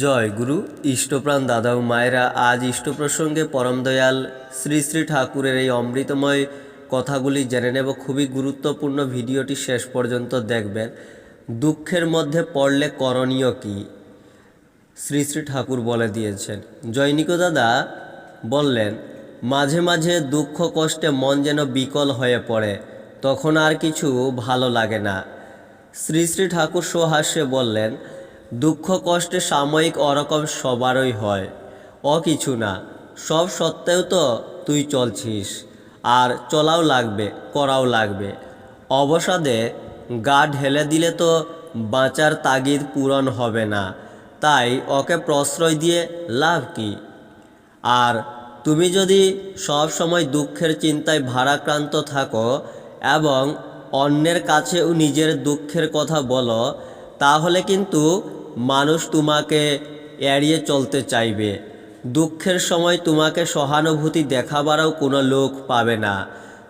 জয় গুরু। ইষ্টপ্রাণ দাদা ও মায়েরা, আজ ইষ্ট প্রসঙ্গে পরম দয়াল শ্রী শ্রী ঠাকুরের এই অমৃতময় কথাগুলি জেনে নেব। খুবই গুরুত্বপূর্ণ ভিডিওটি শেষ পর্যন্ত দেখবেন। দুঃখের মধ্যে পড়লে করণীয় কী? শ্রী শ্রী ঠাকুর বলে দিয়েছেন। জৈনিক দাদা বললেন, মাঝে মাঝে দুঃখ কষ্টে মন যেন বিকল হয়ে পড়ে, তখন আর কিছু ভালো লাগে না। শ্রী শ্রী ঠাকুর সোহাস্যে বললেন দুঃখ কষ্টে সাময়িক ওরকম সবারই হয়। অ কিছু না, সব সত্ত্বেও তো তুই চলছিস, আর চলাও লাগবে, করাও লাগবে। অবসাদে গা ঢেলে দিলে তো বাঁচার তাগিদ পূরণ হবে না, তাই ওকে প্রশ্রয় দিয়ে লাভ কি? আর তুমি যদি সব সময় দুঃখের চিন্তায় ভারাক্রান্ত থাকো এবং অন্যের কাছেও নিজের দুঃখের কথা বলো, তাহলে কিন্তু মানুষ তোমাকে এড়িয়ে চলতে চাইবে। দুঃখের সময় তোমাকে সহানুভূতি দেখাবারও কোনো লোক পাবে না।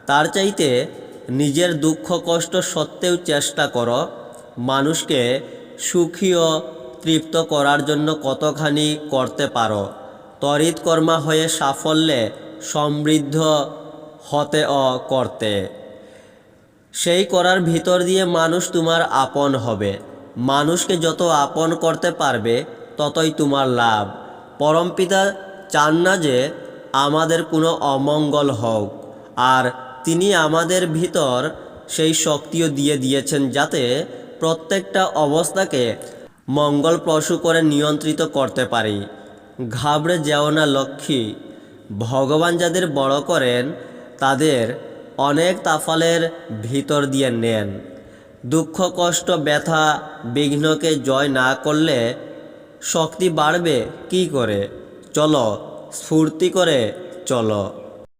তার চাইতে নিজের দুঃখ কষ্ট সত্ত্বেও চেষ্টা করো। মানুষকে সুখী ও তৃপ্ত করার জন্য কতখানি করতে পারো। তরিত কর্মা হয়ে সাফল্যে সমৃদ্ধ হতে ও করতে। সেই করার ভিতর দিয়ে মানুষ তোমার আপন হবে। মানুষকে যত আপন করতে পারবে, ততই তোমার লাভ। পরমপিতা চান না যে আমাদের কোনো অমঙ্গল হোক, আর তিনি আমাদের ভিতর সেই শক্তিও দিয়ে দিয়েছেন যাতে প্রত্যেকটা অবস্থাকে মঙ্গলপ্রসূ করে নিয়ন্ত্রিত করতে পারি। ঘাবড়ে যেও না লক্ষ্মী। ভগবান যাদের বড় করেন, তাদের অনেক তাফালের ভিতর দিয়ে নেন। দুঃখ, কষ্ট, ব্যথা, বিঘ্নকে জয় না করলে শক্তি বাড়বে কি করে? চলো, স্ফূর্তি করে চলো।